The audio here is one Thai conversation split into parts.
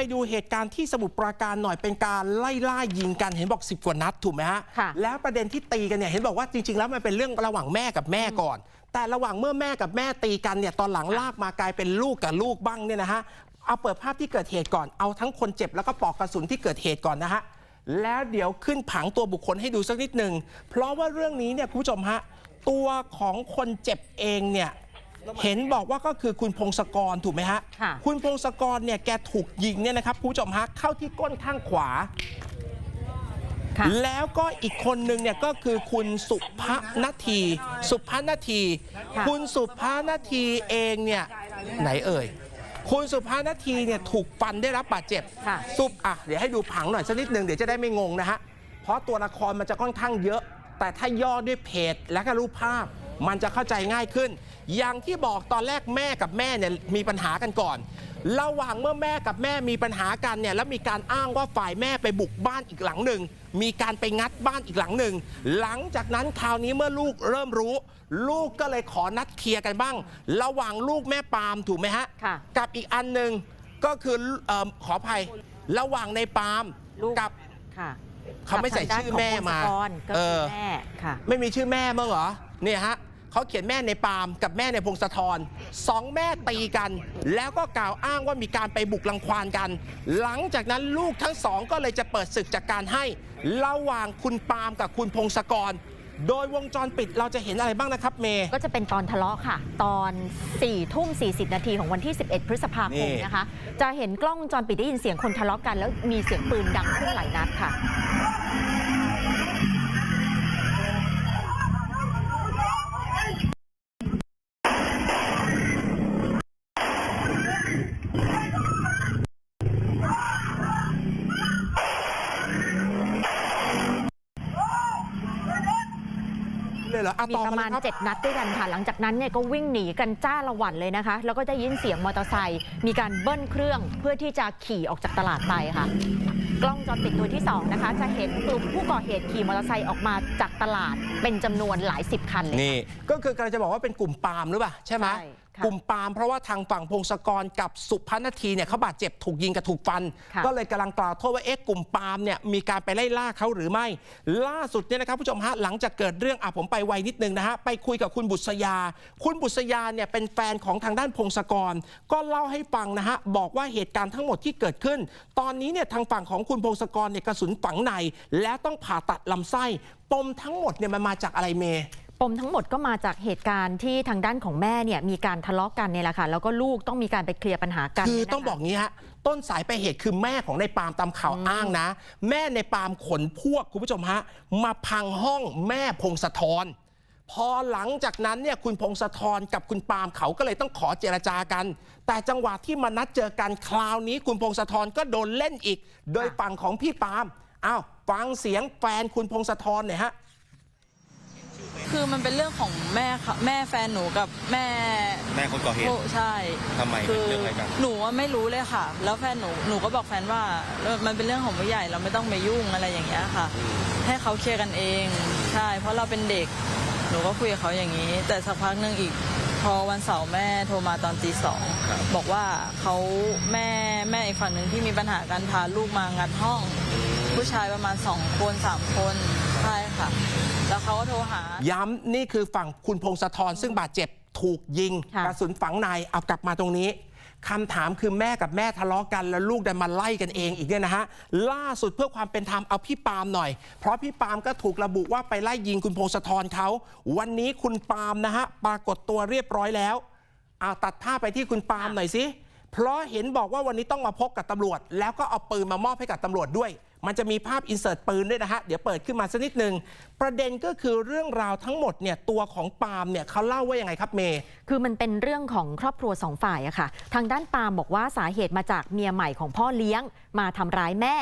ไปดูเหตุการณ์ที่สมุทรปราการหน่อยเป็นการไล่ล่ายิงกันเห็นบอก 10 กว่านัดถูกไหมฮะค่ะแล้วประเด็นที่ตีกันเนี่ยเห็นบอกว่าจริง ๆ แล้วมันเป็นเรื่องระหว่างแม่กับแม่ก่อน แต่ระหว่างเมื่อแม่กับแม่ตีกันเนี่ยตอนหลังลากมากลายเป็นลูกกับลูกบ้างเนี่ยนะฮะเอาเปิดภาพที่เกิดเหตุก่อนเอาทั้งคนเจ็บแล้วก็ปลอกกระสุนที่เกิดเหตุก่อนนะฮะแล้วเดี๋ยวขึ้นผังตัวบุคคลให้ดูสักนิดหนึ่งเพราะว่าเรื่องนี้เนี่ยคุณผู้ชมฮะตัวของคนเจ็บเองเนี่ย เห็นบอกว่าก็คือคุณพงศกรถูกไหมฮะค่ะคุณพงศกรเนี่ยแกถูกยิงเนี่ยนะครับคุณผู้ชมฮะเข้าที่ก้นข้างขวาค่ะแล้วก็อีกคนหนึ่งเนี่ยก็คือคุณสุภนาที สุภนาทีค่ะคุณสุภนาทีเองเนี่ยไหนเอ่ยคุณสุภนาทีเนี่ยถูกฟันได้รับบาดเจ็บค่ะสุปอะเดี๋ยวให้ดูผังหน่อยสักนิดหนึ่งเดี๋ยวจะได้ไม่งงนะฮะ เพราะตัวละครมันจะค่อนข้างเยอะ แต่ถ้าย่อด้วยเพจและก็รูปภาพ มันจะเข้าใจง่ายขึ้น อย่างที่บอกตอนแรกแม่กับแม่เนี่ยมีปัญหากันก่อน ระหว่างเมื่อแม่กับแม่มีปัญหากันเนี่ยแล้วมีการอ้างว่าฝ่ายแม่ไปบุกบ้านอีกหลังหนึ่ง มีการไปงัดบ้านอีกหลังหนึ่ง หลังจากนั้นคราวนี้เมื่อลูกเริ่มรู้ ลูกก็เลยขอนัดเคลียร์กันบ้าง ระหว่างลูกแม่ปาล์มถูกไหมฮะ ค่ะ กับอีกอันหนึ่งก็คือเออขออภัย ระหว่างในปาล์มลูก กับ ค่ะเขาไม่ใส่ชื่อแม่มากับทงด้นของพงศกรก็เอคือ อแม่ค่ะ ไม่มีชื่อแม่มั้งเหรอเนี่ยฮะ เขาเขียนแม่ในปาล์มกับแม่ในพงศธรสองแม่ตีกัน แล้วก็กล่าวอ้างว่ามีการไปบุกลังควานกัน หลังจากนั้นลูกทั้งสองก็เลยจะเปิดศึกจากการให้ ระหว่างคุณปาล์มกับคุณพงศกร โดยวงจรปิดเราจะเห็นอะไรบ้างนะครับเมย์ ก็จะเป็นตอนทะเลาะค่ะ ตอน4ทุ่ม40 นาทีของวันที่ 11 พฤษภาคมนี่ นะคะ จะเห็นกล้องวงจรปิดได้ยินเสียงคนทะเลาะกัน แล้วมีเสียงปืนดังขึ้นหลายนัดค่ะ เลยเหรออะมีต่อประมามาณ เลยครับ 7 นัดด้วยกันค่ะ หลังจากนั้นเนี่ยก็วิ่งหนีกันจ้าละหวันเลยนะคะ แล้วก็ได้ยินเสียงมอเตอร์ไซค์มีการเบิ้ลเครื่องเพื่อที่จะขี่ออกจากตลาดไปค่ะ กล้องวงจรปิดตัวที่ 2 นะคะ จะเห็นกลุ่มผู้ก่อเหตุขี่มอเตอร์ไซค์ออกมาจากตลาดเป็นจำนวนหลายสิบคันเลย นี่ก็คือกำลังจะบอกว่าเป็นกลุ่มปาล์มหรือเปล่าใช่ไหมใช่ค่ะ กลุ่มปาล์มเพราะว่าทางฝั่งพงศกรกับสุพนาทีเนี่ยเขาบาดเจ็บถูกยิงกับถูกฟันค่ะก็เลยกำลังกล่าวโทษว่าเอ๊ะกลุ่มปาล์มเนี่ยมีการไปไล่ล่าเขาหรือไม่ ล่าสุดเนี่ยนะครับผู้ชมฮะหลังจากเกิดเรื่องอะผมไปไวนิดนึงนะฮะไปคุยกับคุณบุษยา คุณบุษยาเนี่ยเป็นแฟนของทางด้านพงศกร ก็เล่าให้ฟังนะฮะบอกว่าเหตุการณ์ทั้งหมดที่เกิดขึ้น ตอนนี้เนี่ยทางฝั่งของคุณพงศกรเนี่ยกระสุนฝังใน และต้องผ่าตัดลำไส้ปมทั้งหมดเนี่ยมันมาจากอะไรเมย์ ปมทั้งหมดก็มาจากเหตุการณ์ที่ทางด้านของแม่เนี่ยมีการทะเลาะกันเนี่ยแหละค่ะแล้วก็ลูกต้องมีการไปเคลียร์ปัญหากันคือเนี่ยนะคะต้องบอกงี้ฮะต้นสายไปลายเหตุคือแม่ของในปาล์มตามข่าวอ้างนะ แม่ในปาล์มขนพวกคุณผู้ชมฮะมาพังห้องแม่พงศธรพอหลังจากนั้นเนี่ยคุณพงศธรกับคุณปาล์มเขาก็เลยต้องขอเจรจากัน แต่จังหวะที่มานัดเจอกันคราวนี้คุณพงศธรก็โดนเล่นอีก โดยฝั่งของพี่ปาล์มอ้าวฟังเสียงแฟนคุณพงศธรหน่อยฮะ คือมันเป็นเรื่องของแม่ค่ะแม่แฟนหนูกับแม่แม่คนก่อเหตุโอ้ใช่ทำไมคือเรื่องอะไรกัน หนูว่าไม่รู้เลยค่ะ แล้วแฟนหนูหนูก็บอกแฟนว่าเออมันเป็นเรื่องของผู้ใหญ่เราไม่ต้องไปยุ่งอะไรอย่างเงี้ยค่ะ ให้เขาเคลียร์กันเอง ใช่ เพราะเราเป็นเด็ก หนูก็คุยกับเขาอย่างนี้ แต่สักพักหนึ่งอีก พอวันเสาร์แม่โทรมาตอนตีสองครับ บอกว่าเขาแม่แม่อีกฝั่งหนึ่งที่มีปัญหาการพาลูกมางัดห้อง ผู้ชายประมาณสองคนสามคน ใช่ค่ะ แล้วเขาก็โทรหา ย้ำนี่คือฝั่งคุณพงศธรซึ่งบาดเจ็บถูกยิงค่ะ กระสุนฝังในเอากลับมาตรงนี้คำถามคือแม่กับแม่ทะเลาะกัน แล้วลูกดันมาไล่กันเองอีกเนี่ยนะฮะล่าสุดเพื่อความเป็นธรรมเอาพี่ปาล์มหน่อย เพราะพี่ปาล์มก็ถูกระบุว่าไปไล่ยิงคุณพงศธรเขาวันนี้คุณปาล์มนะฮะปรากฏตัวเรียบร้อยแล้วเอาตัดภาพไปที่คุณปาล์มหน่อยสิเพราะเห็นบอกว่าวันนี้ต้องมาพบกับตำรวจ แล้วก็เอาปืนมามอบให้กับตำรวจด้วย มันจะมีภาพอินเสิร์ตปืนด้วยนะฮะ เดี๋ยวเปิดขึ้นมาสักนิดหนึ่งประเด็นก็คือเรื่องราวทั้งหมดเนี่ยตัวของปาล์มเนี่ยเขาเล่าว่ายังไงครับเมย์คือมันเป็นเรื่องของครอบครัวสองฝ่ายอะค่ะ ทางด้านปาล์มบอกว่าสาเหตุมาจากเมียใหม่ของพ่อเลี้ยง มาทำร้ายแม่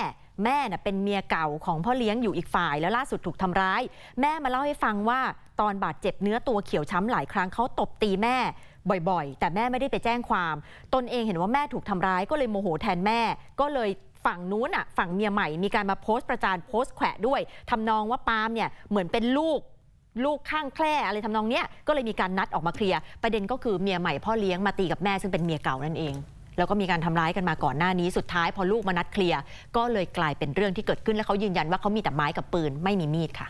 แม่น่ะเป็นเมียเก่าของพ่อเลี้ยงอยู่อีกฝ่าย แล้วล่าสุดถูกทำร้าย แม่มาเล่าให้ฟังว่าตอนบาดเจ็บเนื้อตัวเขียวช้ำหลายครั้งเขาตบตีแม่บ่อยๆ แต่แม่ไม่ได้ไปแจ้งความ ตนเองเห็นว่าแม่ถูกทำร้ายก็เลยโมโหแทนแม่ ก็เลย ฝั่งนู้นอะฝั่งเมียใหม่มีการมาโพสต์ประจานโพสต์แขวะด้วยทำนองว่าปาล์มเนี่ยเหมือนเป็นลูกลูกข้างแคร่อะไรทำนองเนี้ยก็เลยมีการนัดออกมาเคลียร์ประเด็นก็คือเมียใหม่พ่อเลี้ยงมาตีกับแม่ซึ่งเป็นเมียเก่านั่นเอง แล้วก็มีการทำร้ายกันมาก่อนหน้านี้สุดท้าย พอลูกมานัดเคลียร์ก็เลยกลายเป็นเรื่องที่เกิดขึ้นแล้วเขายืนยันว่าเขามีแต่ไม้กับปืนไม่มีมีดค่ะ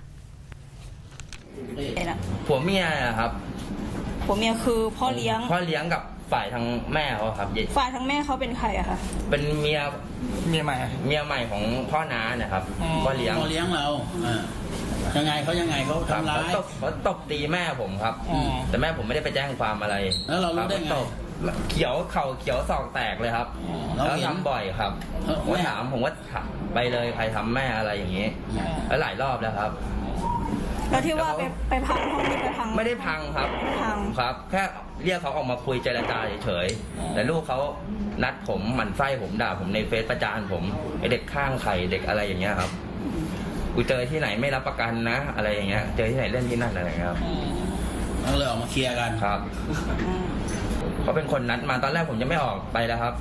ผัวเมียอะครับผัวเมียคือพ่อเลี้ยงพ่อเลี้ยงกับ ฝ่ายทางแม่เขาครับฝ่ายทั้งแม่เขาเป็นใครอะคะ เป็นเมียเมียใหม่เมียใหม่ของพ่อน้านะครับพ่อเลี้ยงพ่อเลี้ยงเราอ่ายังไงเขายังไงเขาครับทำร้าเขาย ตบเขาตบตีแม่ผมครับ อ๋อ แต่แม่ผมไม่ได้ไปแจ้งความอะไรแล้วเรารู้ได้ไงคบตบเขียวเข่าเขียวศอกแตกเลยครับ อ๋อเราแล้วเห็นทำบ่อยครับเออผมก็แม่ถามผมว่าถามไปเลยใครทำแม่อะไรอย่างนี้ แล้วหลายรอบแล้วครับ แล้วที่ว่าไปไปพังห้องนี่ไปพังไม่ได้พังครับ ไม่พัง ครับ แค่เรียกเขาออกมาคุยเจรจาเฉยๆแต่ลูกเขานัดผมหมั่นไส้ผมด่าผมในเฟซประจานผมไอเด็กข้างไข่เด็กอะไรอย่างเงี้ยครับกูเจอที่ไหนไม่รับประกันนะ อะไรอย่างเงี้ย เจอที่ไหนเล่นที่นั่นอะไรอย่างเงี้ยครับเราเลยออกมาเคลียร์กัน ครับอืมเขาเป็นคนนัดมาตอนแรกผมจะไม่ออกไปแล้วครับ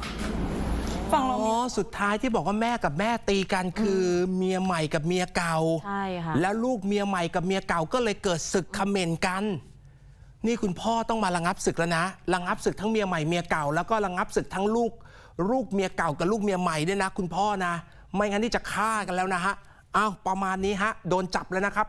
ฝั่งอ๋เราอมี สุดท้ายที่บอกว่าแม่กับแม่ตีกันคือเมียใหม่กับเมียเก่า ใช่ค่ะ แล้วลูกเมียใหม่กับเมียเก่าก็เลยเกิดศึกเขม่นกัน นี่คุณพ่อต้องมาระงับศึกแล้วนะระงับศึกทั้งเมียใหม่เมียเก่า แล้วก็ระงับศึกทั้งลูก ลูกเมียเก่ากับลูกเมียใหม่ด้วยนะ คุณพ่อนะ ไม่งั้นนี่จะฆ่ากันแล้วนะฮะอ้าวประมาณนี้ฮะ โดนจับแล้วนะครับ